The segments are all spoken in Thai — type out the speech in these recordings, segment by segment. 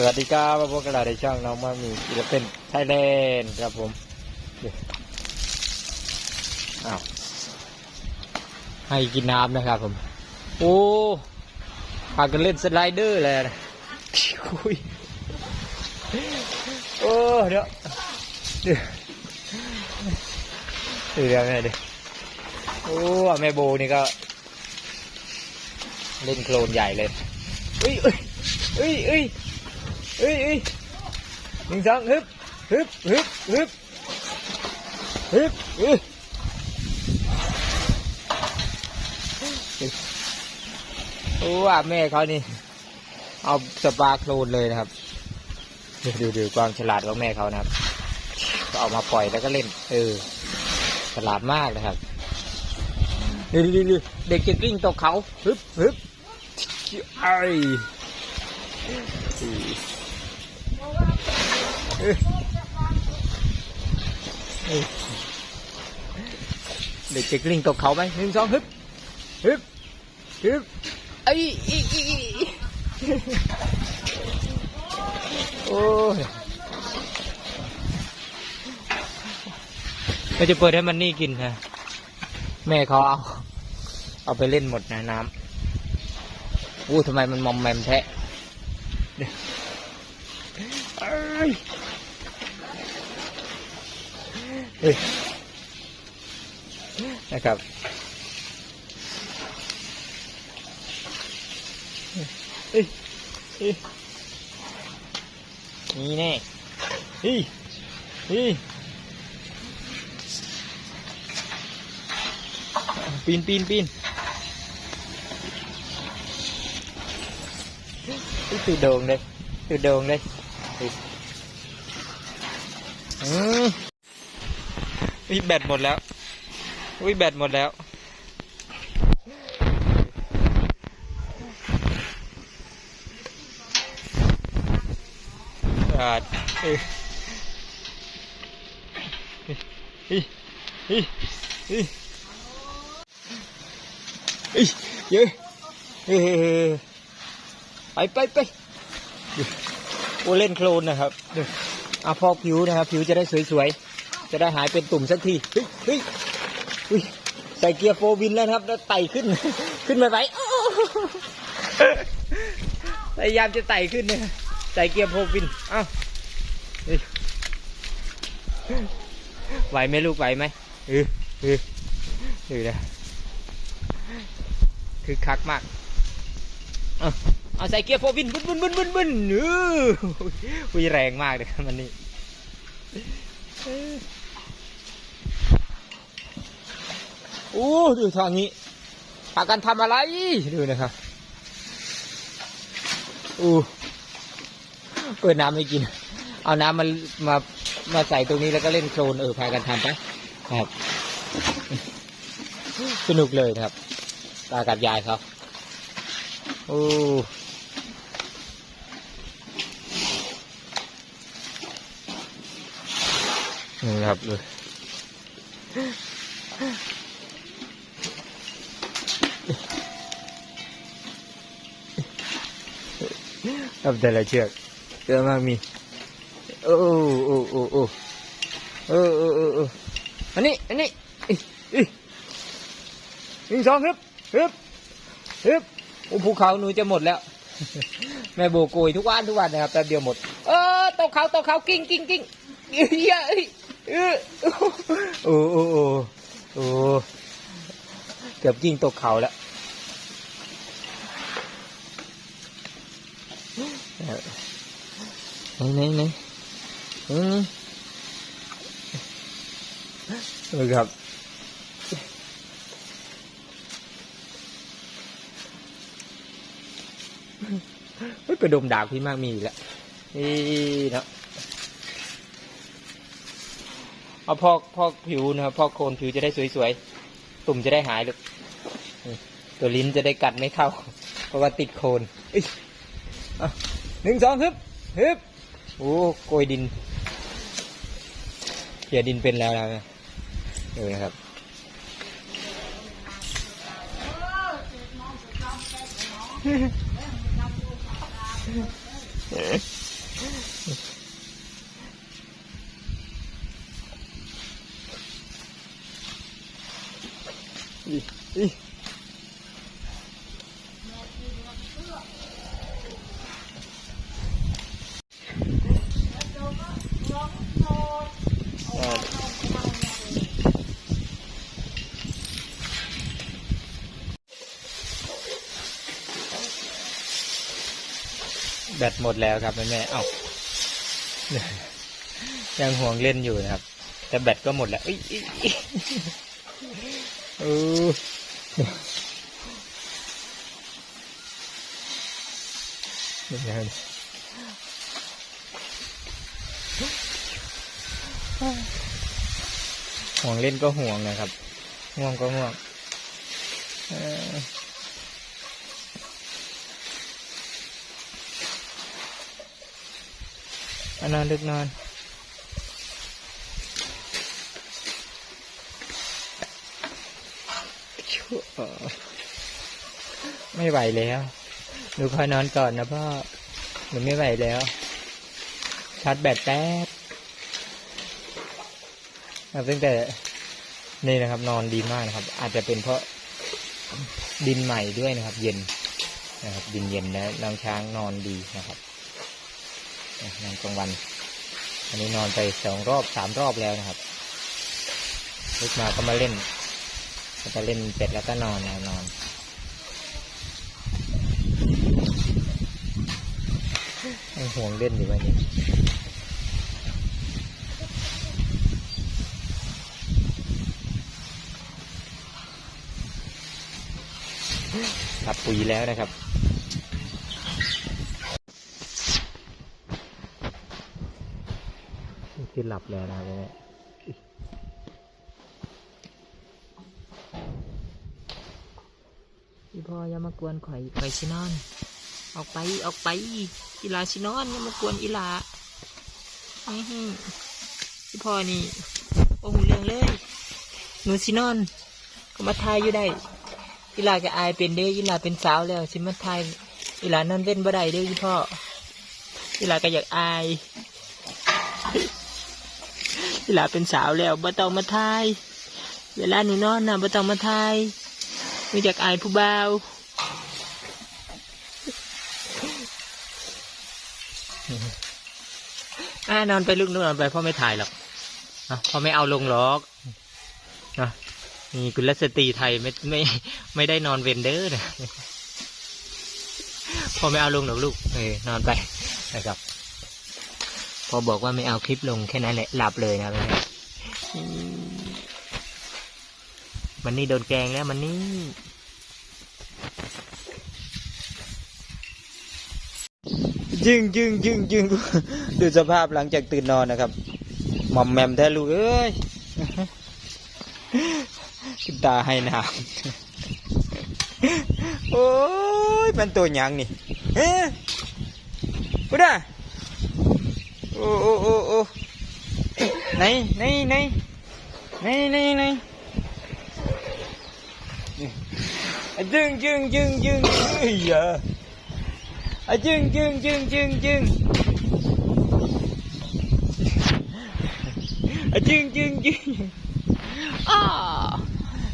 สวัสดีครับพวกกระดาษในช่องน้องมามีศิลปินไทยแลนด์ครับผมอ้าวให้กินน้ำนะครับผม โอ้พากันเล่นสไลเดอร์เลยนะอุ้ยโอ้เดี๋ยวเดี๋ยวเดี๋ยวแม่เดี๋ยวโอ้แม่โบนี่ก็ เล่นโคลนใหญ่เลยเอ้ยเอ้ยเอ้ยเอ้ย เอ้ยเอ้ยหนึ่งสองฮึบฮึบฮึบฮึบฮึบฮึบโอ้ว่าแม่เขานี่ เอาสปาโคลนเลยนะครับดูดูดูความฉลาดของแม่เขานะครับ ก็เอามาปล่อยแล้วก็เล่น เออ ฉลาดมากนะครับดูดูดูดูเด็กจะกลิ้งตกเขาฮึบฮึบไอ้ เด็กจะกลิ้งตกเขาไหมหนึ่งสองฮึบฮึบฮึบไอ้อีอีโอ้ยเราจะเปิดให้มันนี่กินนะแม่เขาเอา เอาไปเล่นหมดนะน้ำอู้ทำไมมันมอมแมมแท้ นะครับนี่แน่อีอีปีนปีนปีนตื่นโด่งเลยตื่นโด่งเลย อุ้ยแบตหมดแล้ว อุ้ยแบตหมดแล้ว อาดเอ้ยเฮ้ยเฮ้ยเฮ้ยเยอะไปไปไป เล่นโคลนนะครับเอะพอกผิวนะครับ ผิวจะได้สวยๆ จะได้หายเป็นตุ่มสักทีเฮ้ยเฮ้ยเฮ้ยใส่เกียร์โฟร์วินแล้วครับ แล้วไต่ขึ้น ขึ้นมาไหมอ้าวพยายามจะไต่ขึ้นเนี่ยใส่เกียร์โฟร์วินอ้าไหวไหมลูกไหวไหมเออเออเออนะคือคักมาก เอ้า เอาใส่เกียร์โฟวินบึ้นบึ้นบึ้นบึ้นบึ้นเอออุ้ยแรงมากเลยครับมันนี่โอ้ดูทางนี้พากันทำอะไรดูนะครับอู้เปิดน้ำให้กิน เอาน้ำมามามาใส่ตรงนี้แล้วก็เล่นโคลนเออพากันทำไปครับ สนุกเลยครับตากับยายเขาโอ้ นี่ครับเลยหลับแต่ละเชือกเยอะมากมี โอ้โอ้โอ้โอ้โอ้โอ้โอ้เอออันนี้ อันนี้อีหนึ่งสองฮึบฮึบฮึบโอ้ภูเขาหนูจะหมดแล้ว แม่โบโกยทุกวันทุกวันนะครับแต่เดียวหมด เออตกเขาตกเขากิ้งกิ้งกิ้งเยอะ โอ้โอ้โอ้โอ้เกือบกิ้งตกเขาแล้วไหนไหนไหนอืมเออครับเฮ้ยไปดมดากพี่มากมีอีกแล้วนี่เนาะ เอาพอกพอกผิวนะครับพอกโคนผิวจะได้สวยๆ ตุ่มจะได้หายลูกตัวลิ้นจะได้กัดไม่เข้า เพราะว่าติดโคนหนึ่งสองฮึบฮึบโอ้โกยดินเขี่ยดินเป็นแล้วนะดูนะครับ แบตหมดแล้วครับแม่แม่เอ้ายังห่วงเล่นอยู่นะครับ แต่แบตก็หมดแล้วเอ้ยเอ้ยเอ้ยเออนี่นะครับห่วงเล่นก็ห่วงนะครับ ง่วงก็ง่วงเออ อานอนลึกนอนชั่วไม่ไหวแล้ว หนูขอยนอนก่อนนะพ่อ หนูไม่ไหวแล้ว ชาร์จแบตแป๊บตั้งแต่นี่นะครับ นอนดีมากนะครับ อาจจะเป็นเพราะดินใหม่ด้วยนะครับ เย็นนะครับ ดินเย็นแล้วน้องช้างนอนดีนะครับ นอนกลางวันอันนี้นอนไปสองรอบสามรอบแล้วนะครับลุกมาก็มาเล่นก็จะเล่นเสร็จแล้วก็นอนนะนอนห่วงเล่นอยู่วันนี้หลับปุ๋ยแล้วนะครับ ที่หลับแล้วนะเนี่ยพี่พ่ออย่ามากวนข่อยข่อยชินอน ออกไปออกไปอีลาชินอนอย่ามากวนอีลาพี่พ่อนี่โอ้โหเรื่องเลย หนูชินอน ก็มาทายอยู่ได้อีลาก็อายเป็นเด้ออีลาเป็นสาวแล้วสิมาทายอีลานอนเว้นบ่ได้เด้อพี่พ่ออีลาก็อยากอาย อีหลาเป็นสาวแล้วบ่ต้องมาทายเวลาหนูนอนนะบ่ต้องมาทายมีจากอายผู้บ่าวอ่านอนไปลูกนอนไปพ่อไม่ถ่ายหรอกนะพ่อไม่เอาลงหรอกนะนี่คุณรัสตรีไทยไม่ไม่ไม่ได้นอนเวนเดอร์นะพ่อไม่เอาลงหรอกลูกเออนอนไปนะครับ พอบอกว่าไม่เอาคลิปลงแค่นั้นแหละหลับเลยนะมันนี่โดนแกงแล้วมันนี่ยึงยึงยึงยึงดูสภาพหลังจากตื่นนอนนะครับหม่อมแมมแท้ลูกเอ้ยขึ้นตาให้น้ำโอ้ยมันตัวหยังนี่เฮ้พุดา โอ้โอ้โอ้โอ้ไหนไหนไหนไหนไหนไหนจึงจึงจึงจึงเฮ้ยอะจึงจึงจึงจึงจึงอะจึงจึงจึงอ้า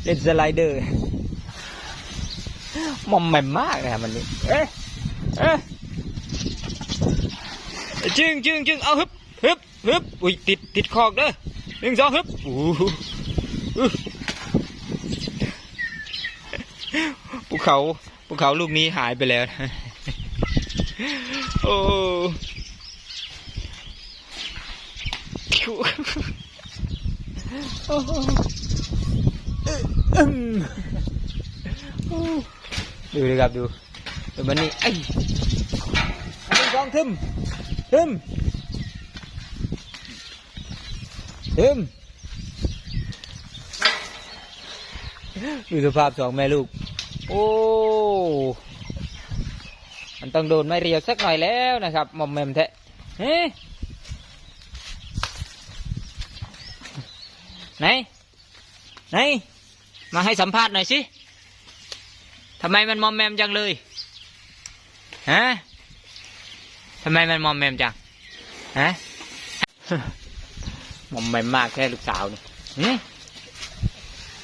เล่นสไลเดอร์มอมแมมมากนะครับมันนี่เอ๊ะเอ๊ะ จึงจึงจึงเอาฮึบฮึบฮึบอุ้ยติดติดคอกเด้อหนึ่งสองฮึบอู้หูอู้ภูเขาภูเขาลูกนี้หายไปแล้วโอ้โอ้อืมดูดิครับดูดูมันนี่ไอ้อันนี้กองทึม ทึมทึมดูสภาพสองแม่ลูก โอ้ มันต้องโดนไม่เรียวสักหน่อยแล้วนะครับมอมแมมแทะเฮ้ไหน ไหน มาให้สัมภาษณ์หน่อยสิทำไมมันมอมแมมจังเลย ฮะ ทำไมมันมอมแมมจังฮะมอมแมมมากแค่ลูกสาวนี่หึ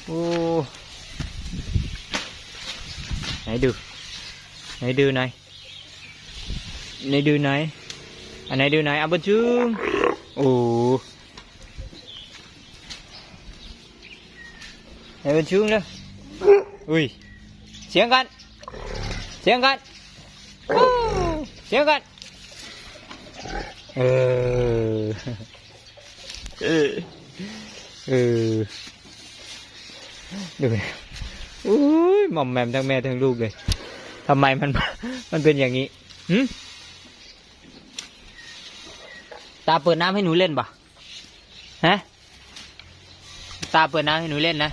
โอ้ไหนดู ไหนดูหนไหนดูไหนอันไหนดูไหนอยเอาบนจุงโอ้ไหนบนจุงเลยอุ้ยเสียงกันเสียงกันเสียงกัน เออ เออ เออ ดูอุ้ยหม่อมแหมมทั้งแม่ทั้งลูกเลยทำไมมันมันเป็นอย่างนี้หืมตาเปิดน้ำให้หนูเล่นปะฮะ ตาเปิดน้ำให้หนูเล่นนะ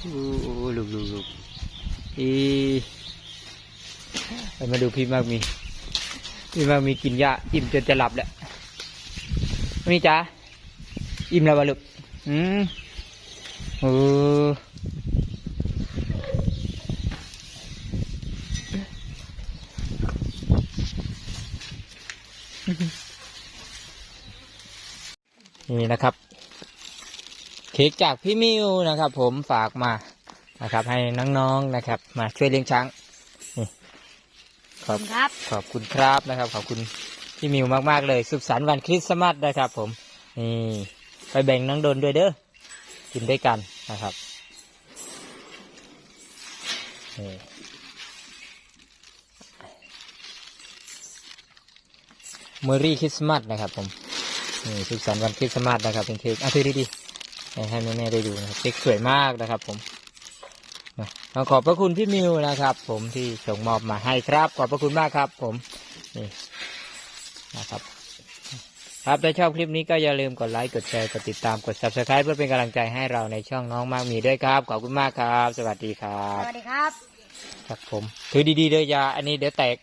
โอ้ลูกลูกลูกอี ไปมาดูพี่มากมี พี่มากมีกินยาอิ่มจนจะหลับแล้วนี่จ้าอิ่มแล้ววะลูกอืมเออนี่นะครับ เค้กจากพี่มิวนะครับ ผมฝากมานะครับ ให้น้องๆนะครับ มาช่วยเลี้ยงช้าง ขอบครับ ขอบคุณครับนะครับ ขอบคุณพี่มิวมากๆเลย สุขสันต์วันคริสต์มาสนะครับ ผม นี่ ไปแบ่งน้องโดนด้วยเด้อ กินด้วยกันนะครับนี่เมอรี่คริสต์มาสนะครับ ผม นี่สุขสันต์วันคริสต์มาสนะครับเป็นเค้กอะถือดีๆให้ให้แม่ๆได้ดูนะครับเค้กสวยมากนะครับ ผม นะขอขอบพระคุณพี่มิวนะครับ ผมที่ส่งมอบมาให้ครับ ขอบพระคุณมากครับ ผมนี่นะครับ ครับถ้าชอบคลิปนี้ก็อย่าลืมกดไลค์กดแชร์กดติดตามกด subscribe เพื่อเป็นกำลังใจให้เราในช่องน้องมากมีด้วยครับ ขอบคุณมากครับ สวัสดีครัสบวัสดีครับ ครับผม ถือดีๆเลยอยาอันนี้เดี๋ยวแตก